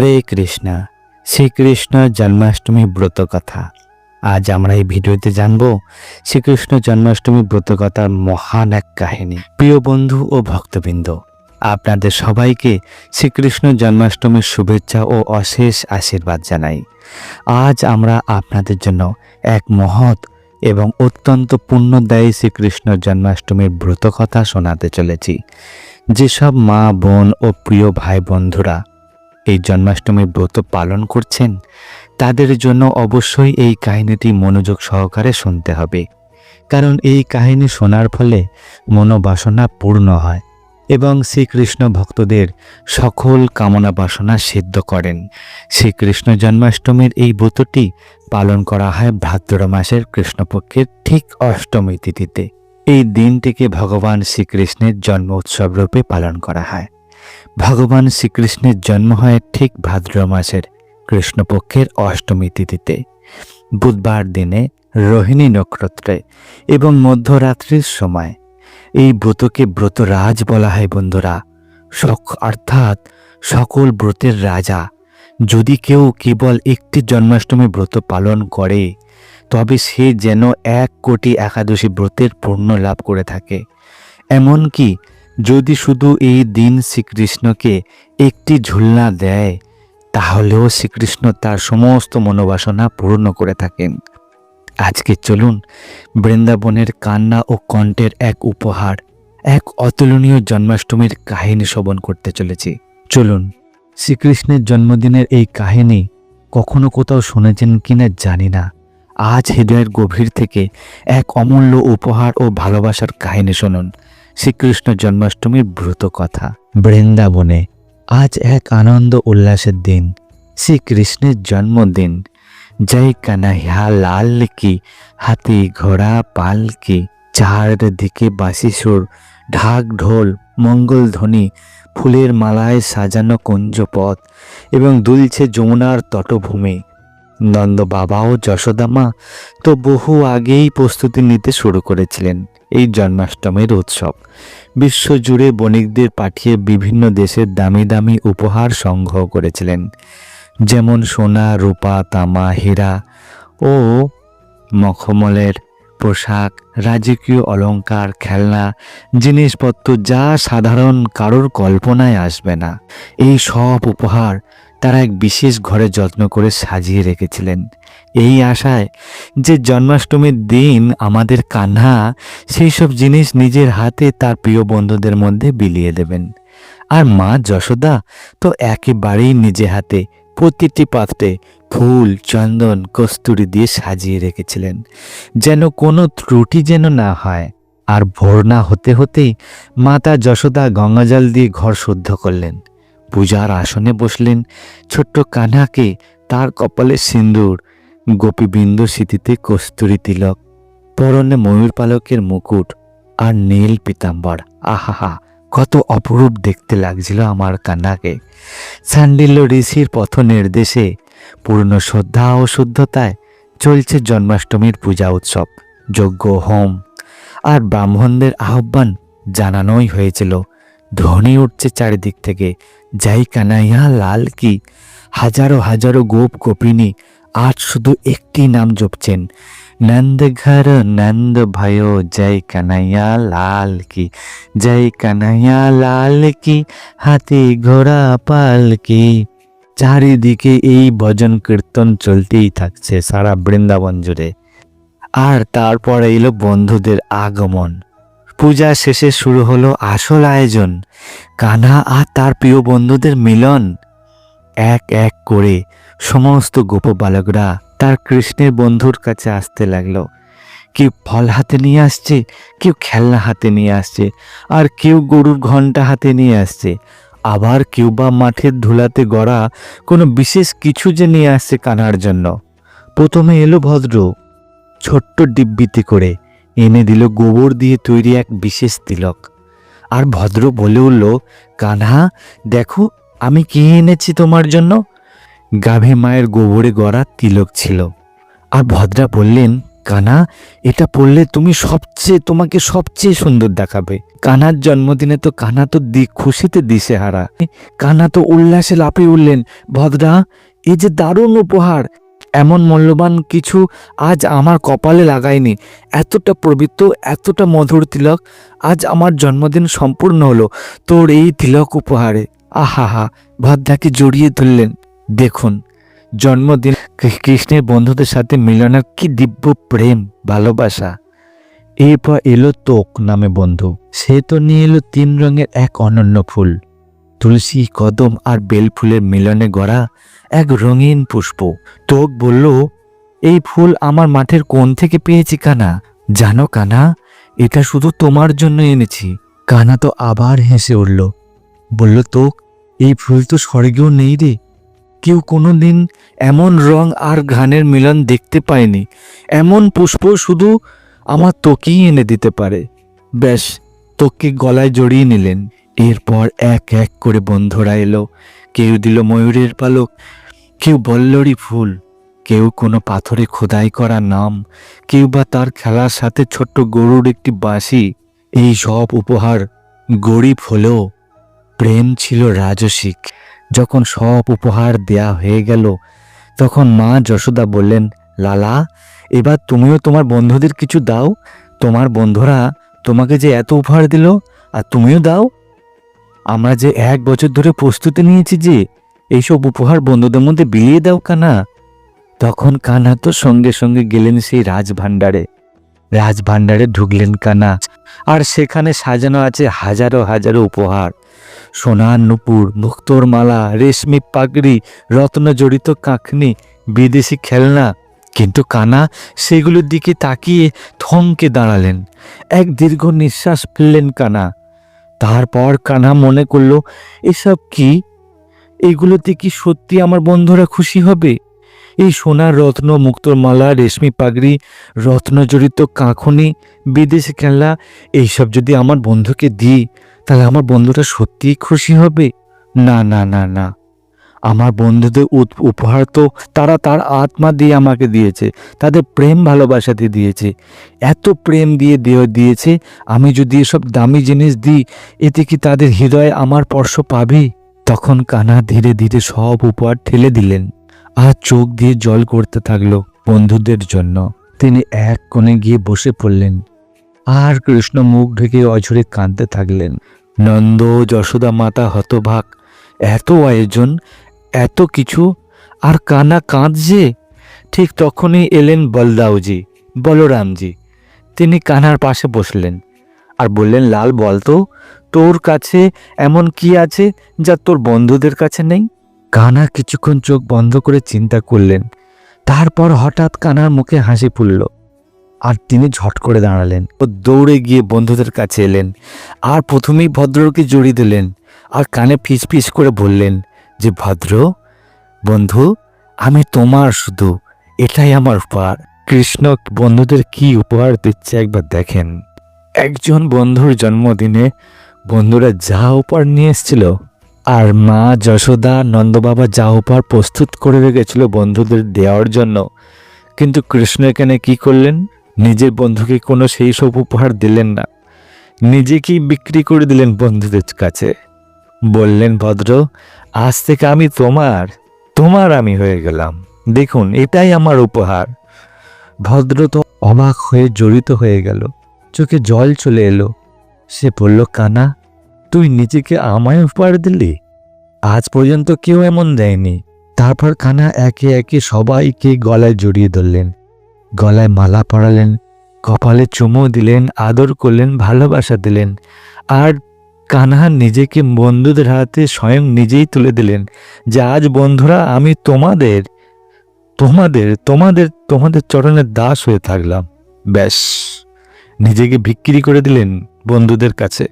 হরে কৃষ্ণ। শ্রীকৃষ্ণ জন্মাষ্টমী ব্রত কথা। আজ আমরা এই ভিডিওতে জানব শ্রীকৃষ্ণ জন্মাষ্টমী ব্রত কথার মহান এক কাহিনী। প্রিয় বন্ধু ও ভক্তবৃন্দ, আপনাদের সবাইকে শ্রীকৃষ্ণ জন্মাষ্টমীর শুভেচ্ছা ও অশেষ আশীর্বাদ জানাই। আজ আমরা আপনাদের জন্য এক মহৎ এবং অত্যন্ত পুণ্যদায়ী শ্রীকৃষ্ণ জন্মাষ্টমীর ব্রত কথা শোনাতে চলেছি। যেসব মা, বোন ও প্রিয় ভাই বন্ধুরা এই জন্মাষ্টমীর ব্রত পালন করছেন, তাদের জন্য অবশ্যই এই কাহিনীটি মনোযোগ সহকারে শুনতে হবে। কারণ এই কাহিনী শোনার ফলে মনোবাসনা পূর্ণ হয় এবং শ্রীকৃষ্ণ ভক্তদের সকল কামনা বাসনা সিদ্ধ করেন। শ্রীকৃষ্ণ জন্মাষ্টমীর এই ব্রতটি পালন করা হয় ভাদ্র মাসের কৃষ্ণপক্ষের ঠিক অষ্টমী তিথিতে। এই দিনটিকে ভগবান শ্রীকৃষ্ণের জন্ম উৎসব রূপে পালন করা হয়। ভগবান শ্রীকৃষ্ণের জন্ম হয় ঠিক ভাদ্র মাসের, কৃষ্ণপক্ষের অষ্টমী তিথিতে। বুধবার দিনে রোহিণী নক্ষত্রে এবং মধ্যরাত্রির সময়। এই ব্রতকে ব্রতরাজ বলা হয় বন্ধুরা। সখ অর্থাৎ সকল ব্রতের রাজা। যদি কেউ কেবল একটি জন্মাষ্টমী ব্রত পালন করে, তবে সে যেন এক কোটি একাদশী ব্রতের পূর্ণ লাভ করে থাকে। এমনকি যদি শুধু এই দিন শ্রীকৃষ্ণকে একটি ঝুলনা দেয়, তাহলেও শ্রীকৃষ্ণ তার সমস্ত মনোবাসনা পূর্ণ করে থাকেন। আজকে চলুন বৃন্দাবনের কান্না ও কণ্ঠের এক উপহার, এক অতুলনীয় জন্মাষ্টমীর কাহিনী শ্রবণ করতে চলেছি। চলুন, শ্রীকৃষ্ণের জন্মদিনের এই কাহিনী কখনো কোথাও শুনেছেন কিনা জানি না। আজ হৃদয়ের গভীর থেকে এক অমূল্য উপহার ও ভালোবাসার কাহিনী শুনুন। শ্রীকৃষ্ণ জন্মাষ্টমীর ব্রত কথা। বৃন্দাবনে আজ এক আনন্দ উল্লাসের দিন, শ্রীকৃষ্ণের জন্মদিন। জয় কানাইয়া লাল কি হাতি ঘোড়া পাল কি চারদিকে বাঁশি সুর ঢাক ঢোল, মঙ্গল ধ্বনি, ফুলের মালায় সাজানো কুঞ্জ পথ এবং দুলছে যমুনার তটভূমি। নন্দ বাবা ও যশোদামা তো বহু আগেই প্রস্তুতি নিতে শুরু করেছিলেন এই জন্মাষ্টমীর উৎসব। বিশ্বজুড়ে বণিকদের পাঠিয়ে বিভিন্ন দেশের দামি দামি উপহার সংগ্রহ করেছিলেন। যেমন সোনা, রূপা, তামা, হীরা ও মখমলের পোশাক, রাজকীয় অলংকার, খেলনা, জিনিসপত্র যা সাধারণ কারোর কল্পনায় আসবে না। এই সব উপহার তারা এক বিশেষ ঘরে যত্ন করে সাজিয়ে রেখেছিলেন। এই আশায় যে জন্মাষ্টমীর দিন আমাদের কান্না, সেই সব জিনিস নিজের হাতে তার প্রিয় বন্ধুদের মধ্যে বিলিয়ে দেবেন। আর মা যশোদা তো একেবারেই নিজে হাতে প্রতিটি পাত্রে ফুল, চন্দন, কস্তুরি দিয়ে সাজিয়ে রেখেছিলেন। যেন কোনো ত্রুটি যেন না হয়। আর ভোর না হতে হতেই মাতা যশোদা গঙ্গাজল দিয়ে ঘর শুদ্ধ করলেন। পূজার আসনে বসলেন ছোট্ট কানাকে তার কপালে সিন্দুর, গোপীবৃন্দ স্মৃতিতে কস্তুরি তিলক, পরনে ময়ূর পালকের মুকুট আর নীল পিতাম্বর। আহাহা, কত অপরূপ দেখতে লাগছিল আমার কান্নাকে স্যান্ডিল্য ঋষির পথ নির্দেশে, পূর্ণ শ্রদ্ধা ও শুদ্ধতায় চলছে জন্মাষ্টমীর পূজা উৎসব, যজ্ঞ, হোম। আর ব্রাহ্মণদের আহ্বান জানানোই হয়েছিল। ধ্বনি উঠছে চারিদিক থেকে যাই কানাইয়া, লাল কি? হাজারো হাজারো গোপ গোপিনী, আজ শুধু একটি নাম জপছেন। নন্দ ঘর নন্দ ভয় জয় কানাইয়া, লাল কি? জয় কানাইয়া, লাল কি? হাতি ঘোড়া, পাল কি? চারিদিকে এই ভজন কীর্তন চলতেই থাকছে সারা বৃন্দাবন জুড়ে। আর তারপরে এলো বন্ধুদের আগমন। পূজা শেষে শুরু হলো আসল আয়োজন। কানা আর তার প্রিয় বন্ধুদের মিলন। এক এক করে সমস্ত গোপ বালকরা তার কৃষ্ণের বন্ধুর কাছে আসতে লাগল। কেউ ফল হাতে নিয়ে আসছে, কেউ খেলনা হাতে নিয়ে আসছে, আর কেউ গরুর ঘণ্টা হাতে নিয়ে আসছে। আবার কেউ বা মাঠের ধুলাতে গড়া কোনো বিশেষ কিছু যে নিয়ে আসছে কানার জন্য। প্রথমে এলো ভদ্র, ছোট্ট ডিব্বিতে করে। এনে দিল গোবর দিয়ে তৈরি এক বিশেষ তিলক। আর ভদ্র বলে উঠল, কানহা, দেখো, আমি কি এনেছি তোমার জন্য? গাভী মায়ের গোবরে গড়া তিলক ছিল। আর ভদ্রা বললেন কানা এটা পড়লে তুমি সবচেয়ে, তোমাকে সবচেয়ে সুন্দর দেখাবে। কানার জন্মদিনে তো কানা তো দি, খুশিতে দিশে হারা কানা তো উল্লাসে লাফিয়ে উঠলেন। ভদ্রা এই যে দারুণ উপহার! এমন মূল্যবান কিছু আজ আমার কপালে লাগায়নি। এতটা পবিত্র, এতটা মধুর তিলক আজ আমার জন্মদিন সম্পূর্ণ হলো। তোর এই তিলক উপহারে। আহা হা ভদ্রাকে জড়িয়ে ধরলেন। দেখুন, জন্মদিন কৃষ্ণের বন্ধুদের সাথে মিলনের কি দিব্য প্রেম, ভালোবাসা। এরপর এলো তোক নামে বন্ধু। সে তো নিয়ে এলো তিন রঙের এক অনন্য ফুল। তুলসী, কদম আর বেল ফুলের মিলনে গড়া এক রঙিন পুষ্প। তোক বলল, এই ফুল আমার মাঠের কোন থেকে পেয়েছি, কানা। জানো, কানা, এটা শুধু তোমার জন্য এনেছি। কানা তো আবার হেসে উঠল, বলল তোক এই ফুল তো স্বর্গেও নেই রে। কেউ কোনো দিন এমন রং আর ঘানের মিলন দেখতে পায়নি। এমন পুষ্প শুধু আমার তোকেই এনে দিতে পারে। ব্যাস তোকে গলায় জড়িয়ে নিলেন। এরপর এক এক করে বন্ধুরা এলো। কেউ দিল ময়ূরের পালক কেউ বল্লরি ফুল, কেউ কোনো পাথরে খোদাই করা নাম, কেউ বা তার খেলার সাথে ছোট্ট গরুর একটি বাঁশি। এই সব উপহার গরিব হলেও প্রেম ছিল রাজসিক। যখন সব উপহার দেয়া হয়ে গেল, তখন মা যশোদা বললেন, লালা, এবার তুমিও তোমার বন্ধুদের কিছু দাও। তোমার বন্ধুরা তোমাকে যে এত উপহার দিল, আর তুমিও দাও। আমরা যে এক বছর ধরে প্রস্তুতি নিয়েছি যে এইসব উপহার বন্ধুদের মধ্যে বিলিয়ে দাও, কানা। তখন কানা তো সঙ্গে সঙ্গে গেলেন সেই রাজভাণ্ডারে। রাজভাণ্ডারে ঢুকলেন কানা। আর সেখানে সাজানো আছে হাজারো হাজারো উপহার। সোনার নুপুর মুক্তোর মালা রেশমি পাগড়ি রত্ন জড়িত কাঁকনি, বিদেশি খেলনা। কিন্তু কানা সেগুলোর দিকে তাকিয়ে থমকে দাঁড়ালেন। এক দীর্ঘ নিঃশ্বাস ফেললেন কানা। তারপর কানা মনে করল, এসব কি? এগুলোতে কি সত্যি আমার বন্ধুরা খুশি হবে? এই সোনার রত্ন, মুক্তোর মালা, রেশমি পাগড়ি, রত্নজড়িত কাঁখনি, বিদেশি খেলনা, এইসব যদি আমার বন্ধুকে দিই, তাহলে আমার বন্ধুরা সত্যিই খুশি হবে? না না না না। আমার বন্ধুদের উপহার তো তারা তার আত্মা দিয়ে আমাকে দিয়েছে, তাদের প্রেম ভালোবাসা দিয়ে দিয়েছে। এত প্রেম দিয়ে দিয়ে দিয়েছে, আমি যদি এসব দামি জিনিস দিই, এতে কি তাদের হৃদয়ে আমার স্পর্শ পাবে? তখন কানা ধীরে ধীরে সব উপহার ঠেলে দিলেন আর চোখ দিয়ে জল করতে থাকল বন্ধুদের জন্য। তিনি এক কোণে গিয়ে বসে পড়লেন আর কৃষ্ণ মুখ ঢেকে অঝরে কাঁদতে থাকলেন। নন্দ, যশোদা মাতা, হতভাগ, এত আয়োজন, এত কিছু, আর কানা কাঁদছে। ঠিক তখনই এলেন বলদাউজি বলরামজি। তিনি কানার পাশে বসলেন। বললেন, লাল বলতো তোর কাছে এমন কি আছে যা তোর বন্ধুদের কাছে নেই? কানা কিছুক্ষণ চোখ বন্ধ করে চিন্তা করলেন। তারপর হঠাৎ কানার মুখে হাসি ফুলল আর তিনি ঝট করে দাঁড়ালেন ও দৌড়ে গিয়ে বন্ধুদের কাছে এলেন আর প্রথমেই ভদ্রকে জড়িয়ে দিলেন আর কানে ফিস ফিস করে বললেন, যে ভদ্র, বন্ধু, আমি তোমার শুধু, এটাই আমার উপহার। কৃষ্ণ বন্ধুদের কি উপহার দিচ্ছে একবার দেখেন। একজন বন্ধুর জন্মদিনে বন্ধুরা যা উপহার নিয়ে এসেছিল আর মা যশোদা, নন্দবাবা যা উপহার প্রস্তুত করে রেখেছিল বন্ধুদের দেওয়ার জন্য। কিন্তু কৃষ্ণ এখানে কি করলেন? নিজের বন্ধুকে কোনো সেই সব উপহার দিলেন না। নিজেকেই বিক্রি করে দিলেন বন্ধুদের কাছে। বললেন, ভদ্র, আজ থেকে আমি তোমার তোমার আমি হয়ে গেলাম। দেখুন, এটাই আমার উপহার। ভদ্র তো অবাক হয়ে জড়িত হয়ে গেল। চোখে জল চলে এলো। সে বলল, কানা, তুই নিজেকে আমায় উপহার দিলি? আজ পর্যন্ত কেউ এমন দেয়নি। তারপর কানা একে একে সবাইকে গলায় জড়িয়ে ধরলেন। গলায় মালা পরালেন, কপালে চুমো দিলেন, আদর করলেন, ভালোবাসা দিলেন। আর কানহা নিজেকে বন্ধুদের হাতে স্বয়ং নিজেই তুলে দিলেন যে, আজ বন্ধুরা, আমি তোমাদের তোমাদের তোমাদের তোমাদের চরণের দাস হয়ে থাকলাম। ব্যাস। নিজেকে বিক্রি করে দিলেন বন্ধুদের কাছে।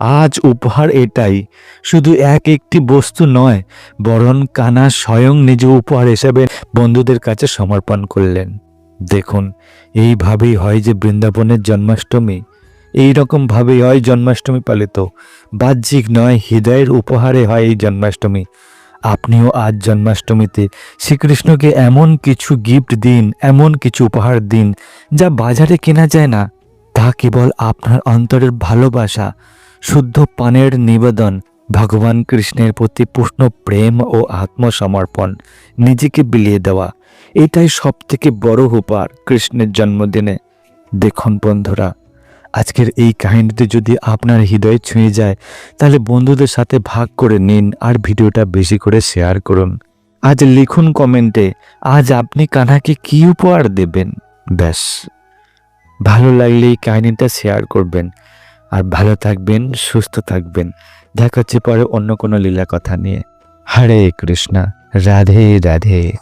আজ উপহার এটাই, শুধু এক একটি বস্তু নয়, বরং কানা স্বয়ং নিজ উপহার হিসেবে বন্ধুদের কাছে সমর্পণ করলেন। দেখুন, এইভাবেই হয় যে বৃন্দাবনের জন্মাষ্টমী। এই রকম ভাবেই হয় জন্মাষ্টমী পালিত। বাহ্যিক নয়, হৃদয়ের উপহারে হয় এই জন্মাষ্টমী। আপনিও আজ জন্মাষ্টমীতে শ্রীকৃষ্ণকে এমন কিছু গিফট দিন, এমন কিছু উপহার দিন, যা বাজারে কেনা যায় না। তা কেবল আপনার অন্তরের ভালোবাসা, শুদ্ধ পানের নিবেদন, ভগবান কৃষ্ণের প্রতি পূর্ণ প্রেম ও আত্মসমর্পণ, নিজেকে বিলিয়ে দেওয়া। এটাই সব থেকে বড় উপহার কৃষ্ণের জন্মদিনে। দেখুন বন্ধুরা, আজকের এই কাহিনীটি যদি আপনার হৃদয় ছুঁয়ে যায়, তাহলে বন্ধুদের সাথে ভাগ করে নিন আর ভিডিওটা বেশি করে শেয়ার করুন। আজ লিখুন কমেন্টে, আজ আপনি কানাকে কি উপহার দেবেন? ব্যাস। ভালো লাগলে এই কাহিনিটা শেয়ার করবেন। আর ভালো থাকবেন, সুস্থ থাকবেন। দেখা হচ্ছে পরে অন্য কোনো লীলা কথা নিয়ে। হরে কৃষ্ণা, রাধে রাধে।